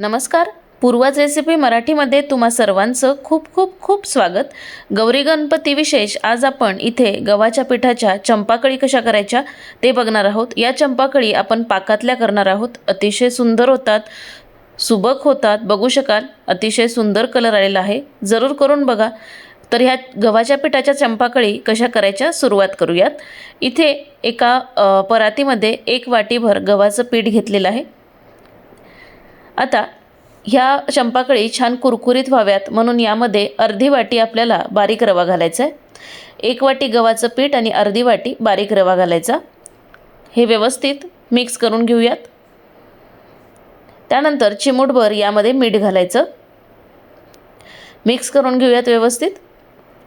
नमस्कार. पूर्वाज रेसिपी मराठीमध्ये तुम्हा सर्वांचं खूप खूप खूप स्वागत. गौरी गणपती विशेष आज आपण इथे गव्हाच्या पिठाच्या चंपाकळी कशा करायच्या ते बघणार आहोत. या चंपाकळी आपण पाकातल्या करणार आहोत. अतिशय सुंदर होतात. सुबक होतात. बघू शकाल. अतिशय सुंदर कलर आलेला आहे. जरूर करून बघा. तर ह्या गव्हाच्या पिठाच्या चंपाकळी कशा करायच्या सुरुवात करूयात. इथे एका परातीमध्ये एक वाटीभर गव्हाचं पीठ घेतलेलं आहे. आता ह्या चंपाकळी छान कुरकुरीत व्हाव्यात म्हणून यामध्ये अर्धी वाटी आपल्याला बारीक रवा घालायचा आहे. एक वाटी गव्हाचं पीठ आणि अर्धी वाटी बारीक रवा घालायचा. हे व्यवस्थित मिक्स करून घेऊयात. त्यानंतर चिमूटभर यामध्ये मीठ घालायचं. मिक्स करून घेऊयात व्यवस्थित.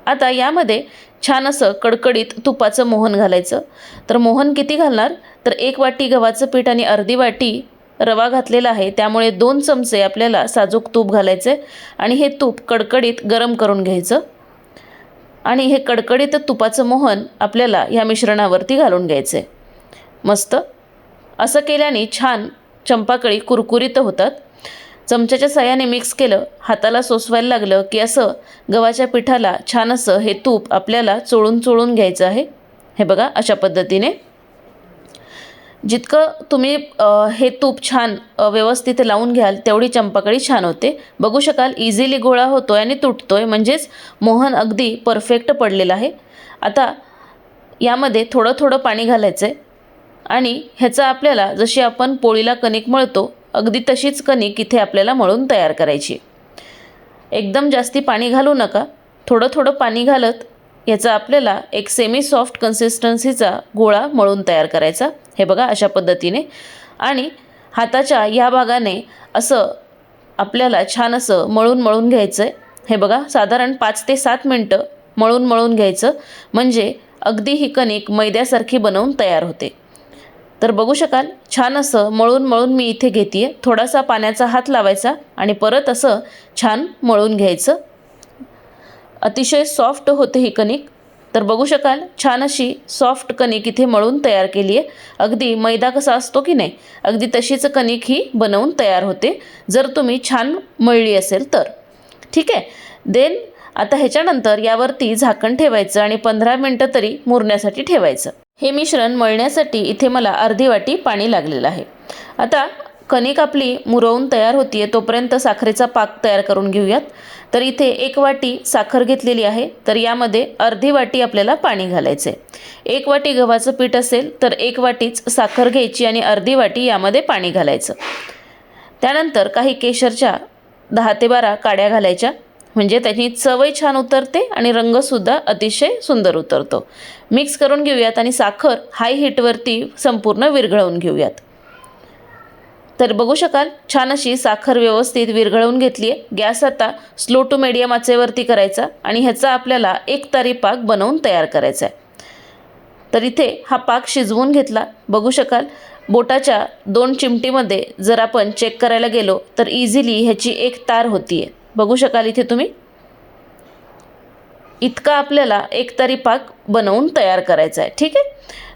आता यामध्ये छान असं कडकडीत तुपाचं मोहन घालायचं. तर मोहन किती घालणार? तर एक वाटी गव्हाचं पीठ आणि अर्धी वाटी रवा घातलेला आहे. त्यामुळे दोन चमचे आपल्याला साजूक तूप घालायचे आणि हे तूप कडकडीत गरम करून घ्यायचं. आणि हे कडकडीत तुपाचं मोहन आपल्याला ह्या मिश्रणावरती घालून घ्यायचे. मस्त. असं केल्याने छान चंपाकळी कुरकुरीत होतात. चमच्याच्या सहाय्याने मिक्स केलं हाताला सोसवायला लागलं की असं गव्हाच्या पिठाला छान असं हे तूप आपल्याला चोळून चोळून घ्यायचं आहे. हे बघा अशा पद्धतीने. जितकं तुम्ही हे तूप छान व्यवस्थित लावून घ्याल तेवढी चंपाकळी छान होते. बघू शकाल इझिली गोळा होतो आहे आणि तुटतो आहे म्हणजेच मोहन अगदी परफेक्ट पडलेलं आहे. आता यामध्ये थोडं थोडं पाणी घालायचं आहे आणि ह्याचा आपल्याला जशी आपण पोळीला कणिक मळतो अगदी तशीच कणिक इथे आपल्याला मळून तयार करायची एकदम जास्ती पाणी घालू नका. थोडं थोडं पाणी घालत याचा आपल्याला एक सेमी सॉफ्ट कन्सिस्टन्सीचा गोळा मळून तयार करायचा. हे बघा अशा पद्धतीने. आणि हाताच्या या भागाने असं आपल्याला छान असं मळून मळून घ्यायचं आहे हे बघा साधारण पाच ते सात मिनटं मळून मळून घ्यायचं. म्हणजे अगदी ही कणिक मैद्यासारखी बनवून तयार होते. तर बघू शकाल छान असं मळून मळून मी इथे घेते आहे थोडासा पाण्याचा हात लावायचा आणि परत असं छान मळून घ्यायचं. अतिशय सॉफ्ट होते ही कणिक. तर बघू शकाल छान अशी सॉफ्ट कणिक इथे मळून तयार केली आहे. अगदी मैदा कसा असतो की नाही अगदी तशीच कणिक ही बनवून तयार होते. जर तुम्ही छान मळली असेल तर. ठीक आहे? देन आता ह्याच्यानंतर यावरती झाकण ठेवायचं आणि पंधरा मिनटं तरी मुरण्यासाठी ठेवायचं. हे मिश्रण मळण्यासाठी इथे मला अर्धी वाटी पाणी लागलेलं आहे. आता कणिक आपली मुरवून तयार होती आहे तोपर्यंत साखरेचा पाक तयार करून घेऊयात. तर इथे एक वाटी साखर घेतलेली आहे तर यामध्ये अर्धी वाटी आपल्याला पाणी घालायचं आहे एक वाटी गव्हाचं पीठ असेल तर एक वाटीच साखर घ्यायची आणि अर्धी वाटी यामध्ये पाणी घालायचं. त्यानंतर काही केशरच्या दहा ते बारा काड्या घालायच्या म्हणजे त्याची चवही छान उतरते आणि रंगसुद्धा अतिशय सुंदर उतरतो. मिक्स करून घेऊयात आणि साखर हाय हीटवरती संपूर्ण विरघळवून घेऊयात. तर बघू शकाल छान अशी साखर व्यवस्थित विरघळवून घेतली आहे. गॅस आता स्लो टू मीडियम आचेवरती करायचा आणि ह्याचा आपल्याला एक तारी पाक बनवून तयार करायचा आहे. तर इथे हा पाक शिजवून घेतला. बघू शकाल बोटाच्या दोन चिमटीमध्ये जर आपण चेक करायला गेलो तर इझिली ह्याची एक तार होती आहे बघू शकाल इथे तुम्ही. इतका आपल्याला एक तारी पाक बनवून तयार करायचा आहे. ठीक आहे?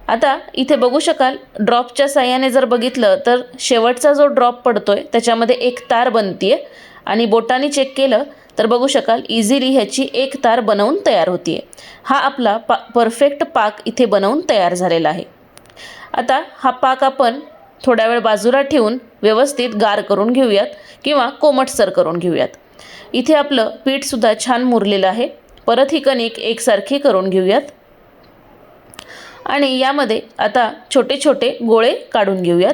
आता इथे बघू शकाल ड्रॉपच्या साह्याने जर बघितलं तर शेवटचा जो ड्रॉप पडतोय त्याच्यामध्ये एक तार बनतीये. आणि बोटाने चेक केलं तर बघू शकाल इझिली ह्याची एक तार बनवून तयार होतीये. हा आपला पा परफेक्ट पाक इथे बनवून तयार झालेला आहे. आता हा पाक आपण थोड्या वेळ बाजूला ठेवून व्यवस्थित गार करून घेऊयात किंवा कोमटसर करून घेऊयात. इथे आपलं पीठसुद्धा छान मुरलेलं आहे. परत ही कणिक एकसारखी करून घेऊयात. आणि यामध्ये आता छोटे छोटे गोळे काढून घेऊयात.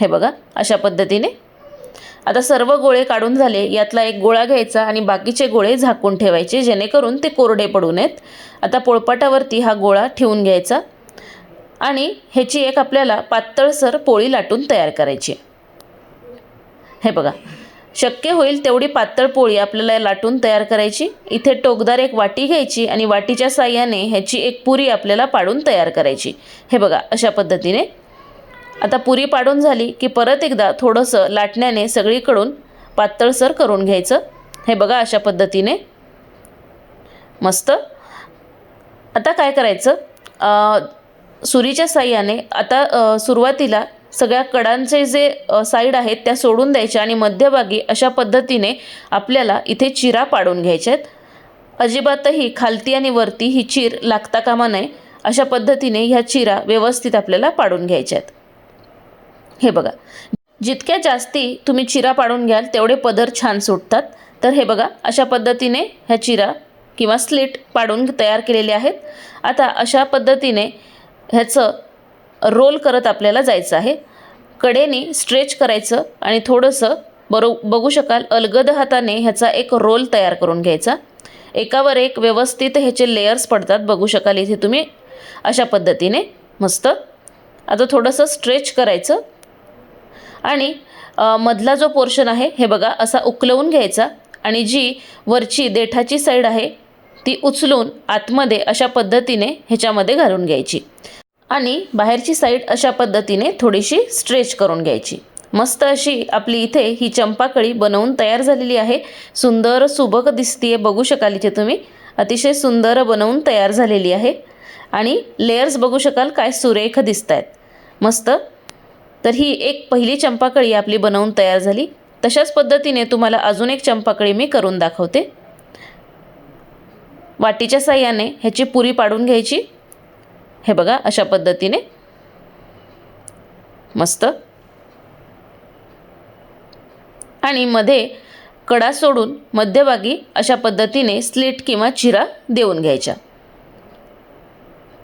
हे बघा अशा पद्धतीने. आता सर्व गोळे काढून झाले यातला एक गोळा घ्यायचा आणि बाकीचे गोळे झाकून ठेवायचे जेणेकरून ते कोरडे पडू नयेत. आता पोळपाटावरती हा गोळा ठेवून घ्यायचा आणि ह्याची एक आपल्याला पातळसर पोळी लाटून तयार करायची. हे बघा शक्य होईल तेवढी पातळ पोळी आपल्याला लाटून तयार करायची. इथे टोकदार एक वाटी घ्यायची आणि वाटीच्या साह्याने ह्याची एक पुरी आपल्याला पाडून तयार करायची. हे बघा अशा पद्धतीने. आता पुरी पाडून झाली की परत एकदा थोडंसं लाटण्याने सगळीकडून पातळसर करून घ्यायचं. हे बघा अशा पद्धतीने. मस्त. आता काय करायचं? सुरीच्या साह्याने आता सुरुवातीला सगळ्या कडांचे जे साईड आहेत त्या सोडून द्यायच्या आणि मध्यभागी अशा पद्धतीने आपल्याला इथे चिरा पाडून घ्यायच्या आहेत. अजिबातही खालती आणि वरती ही चीर लागता कामा नये. अशा पद्धतीने ह्या चिरा व्यवस्थित आपल्याला पाडून घ्यायच्या आहेत. हे बघा जितक्या जास्ती तुम्ही चिरा पाडून घ्याल तेवढे पदर छान सुटतात. तर हे बघा अशा पद्धतीने ह्या चिरा किंवा स्लिट पाडून तयार केलेले आहेत. आता अशा पद्धतीने ह्याचं रोल करत आपल्याला जायचं आहे. कडेने स्ट्रेच करायचं आणि थोडंसं बरो बघू शकाल अलगद हाताने ह्याचा एक रोल तयार करून घ्यायचा. एकावर एक व्यवस्थित ह्याचे लेयर्स पडतात बघू शकाल इथे तुम्ही. अशा पद्धतीने. मस्त. आता थोडंसं स्ट्रेच करायचं. आणि मधला जो पोर्शन आहे हे बघा असा उकलवून घ्यायचा. आणि जी वरची देठाची साईड आहे ती उचलून आतमध्ये अशा पद्धतीने ह्याच्यामध्ये घालून घ्यायची. आणि बाहेरची साईड अशा पद्धतीने थोडीशी स्ट्रेच करून घ्यायची. मस्त अशी आपली इथे ही चंपाकळी बनवून तयार झालेली आहे. सुंदर सुबक दिसतीये बघू शकाल इथे तुम्ही. अतिशय सुंदर बनवून तयार झालेली आहे. आणि लेयर्स बघू शकाल काय सुरेख दिसत आहेत मस्त. तर ही एक पहिली चंपाकळी आपली बनवून तयार झाली. तशाच पद्धतीने तुम्हाला अजून एक चंपाकळी मी करून दाखवते. वाटीच्या साह्याने ह्याची पुरी पाडून घ्यायची. हे बघा अशा पद्धतीने. मस्त. आणि मध्ये कडा सोडून मध्यभागी अशा पद्धतीने स्लिट किंवा चिरा देऊन घ्यायच्या.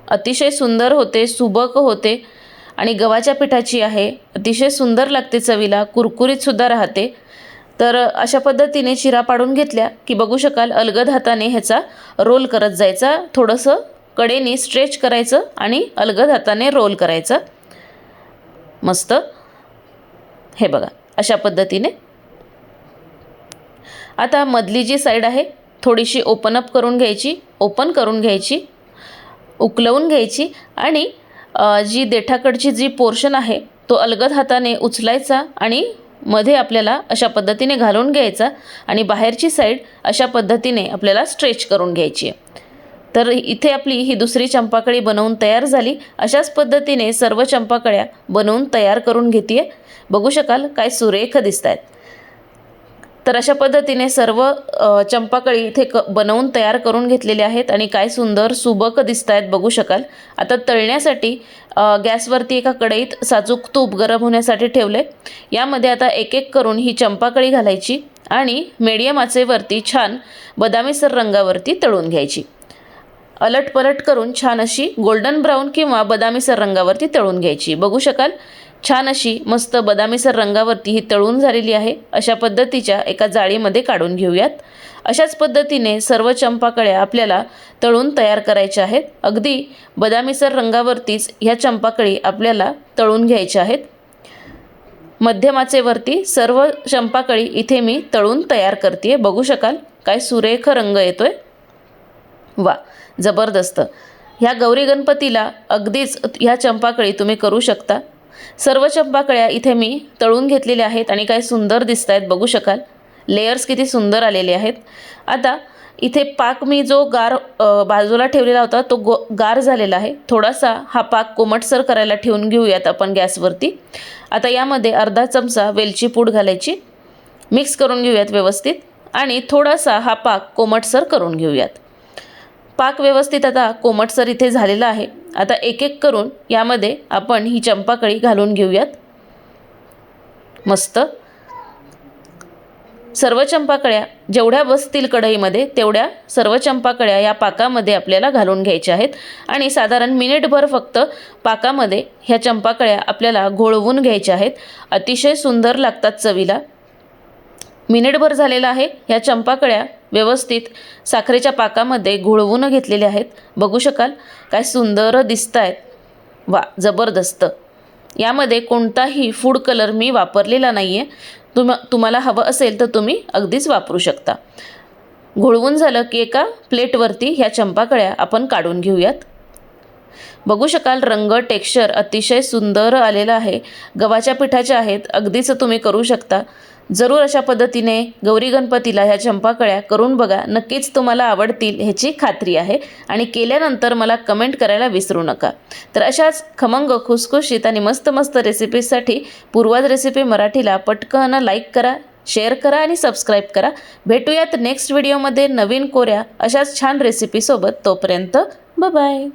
अतिशय सुंदर होते सुबक होते. आणि गव्हाच्या पिठाची आहे. अतिशय सुंदर लागते चवीला कुरकुरीतसुद्धा राहते. तर अशा पद्धतीने चिरा पाडून घेतल्या की बघू शकाल अलगद हाताने ह्याचा रोल करत जायचा थोडंसं कडेने स्ट्रेच करायचं आणि अलगद हाताने रोल करायचं. मस्त. हे बघा अशा पद्धतीने. आता मधली जी साईड आहे थोडीशी ओपन अप करून घ्यायची ओपन करून घ्यायची उकलवून घ्यायची आणि जी देठाकडची जी पोर्शन आहे तो अलगद हाताने उचलायचा आणि मध्ये आपल्याला अशा पद्धतीने घालून घ्यायचा आणि बाहेरची साईड अशा पद्धतीने आपल्याला स्ट्रेच करून घ्यायची आहे. तर इथे आपली ही दुसरी चंपाकळी बनवून तयार झाली. अशाच पद्धतीने सर्व चंपाकळ्या बनवून तयार करून घेते बघू शकाल काय सुरेख दिसत आहेत तर अशा पद्धतीने सर्व चंपाकळी इथे क बनवून तयार करून घेतलेले आहेत आणि काय सुंदर सुबक दिसत आहेत बघू शकाल. आता तळण्यासाठी गॅसवरती एका कढईत साजूक तूप गरम होण्यासाठी ठेवले यामध्ये आता एक एक करून ही चंपाकळी घालायची आणि मीडियम आचेवरती छान बदामीसर रंगावरती तळून घ्यायची. अलट पलट करून छान अशी गोल्डन ब्राऊन किंवा बदामीसर रंगावरती तळून घ्यायची. बघू शकाल? छान अशी मस्त बदामीसर रंगावरती ही तळून झालेली आहे. अशा पद्धतीच्या एका जाळीमध्ये काढून घेऊयात. अशाच पद्धतीने सर्व चंपाकळ्या आपल्याला तळून तयार करायच्या आहेत. अगदी बदामीसर रंगावरतीच ह्या चंपाकळी आपल्याला तळून घ्यायच्या आहेत. मध्यमाचेवरती सर्व चंपाकळी इथे मी तळून तयार करते बघू शकाल? काय सुरेख रंग येतोय. वा जबरदस्त. ह्या गौरी गणपतीला अगदीच ह्या चंपाकळी तुम्ही करू शकता. सर्व चंपाकळ्या इथे मी तळून घेतलेल्या आहेत आणि काय सुंदर दिसत आहेत बघू शकाल. लेयर्स किती सुंदर आलेले आहेत. आता इथे पाक मी जो गार बाजूला ठेवलेला होता तो गो गार झालेला आहे. थोडासा हा पाक कोमटसर करायला ठेवून घेऊयात आपण गॅसवरती. आता यामध्ये अर्धा चमचा वेलची पूड घालायची. मिक्स करून घेऊयात व्यवस्थित. आणि थोडासा हा पाक कोमटसर करून घेऊयात. पाक व्यवस्थित आता कोमटसर इथे झालेला आहे. आता एक एक करून यामध्ये आपण ही चंपाकळी घालून घेऊयात. मस्त. सर्व चंपाकळ्या जेवढ्या बसतील कढईमध्ये तेवढ्या सर्व चंपाकळ्या या पाकामध्ये आपल्याला घालून घ्यायच्या आहेत. आणि साधारण मिनिटभर फक्त पाकामध्ये ह्या चंपाकळ्या आपल्याला घोळवून घ्यायच्या आहेत. अतिशय सुंदर लागतात चवीला. मिनिटभर झालेला आहे. ह्या चंपाकळ्या व्यवस्थित साखरेच्या पाकामध्ये घोळवून घेतलेले आहेत. बघू शकाल काय सुंदर दिसत आहेत वा जबरदस्त. यामध्ये कोणताही फूड कलर मी वापरलेला नाही आहे तुम तुम्हाला हवं असेल तर तुम्ही अगदीच वापरू शकता. घोळवून झालं की एका प्लेटवरती ह्या चंपाकळ्या आपण काढून घेऊयात. बघू शकाल रंग टेक्स्चर अतिशय सुंदर आलेलं आहे. गव्हाच्या पिठाच्या आहेत. अगदीच तुम्ही करू शकता. जरूर अशा पद्धतीने गौरी गणपतीला ह्या चंपाकळ्या करून बघा. नक्कीच तुम्हाला आवडतील ह्याची खात्री आहे. आणि केल्यानंतर मला कमेंट करायला विसरू नका. तर अशाच खमंग खुसखुशीत आणि मस्त मस्त रेसिपीजसाठी पूर्वाज रेसिपी मराठीला पटकन लाईक करा शेअर करा आणि सबस्क्राईब करा. भेटूयात नेक्स्ट व्हिडिओमध्ये नवीन कोऱ्या अशाच छान रेसिपीसोबत तोपर्यंत बाय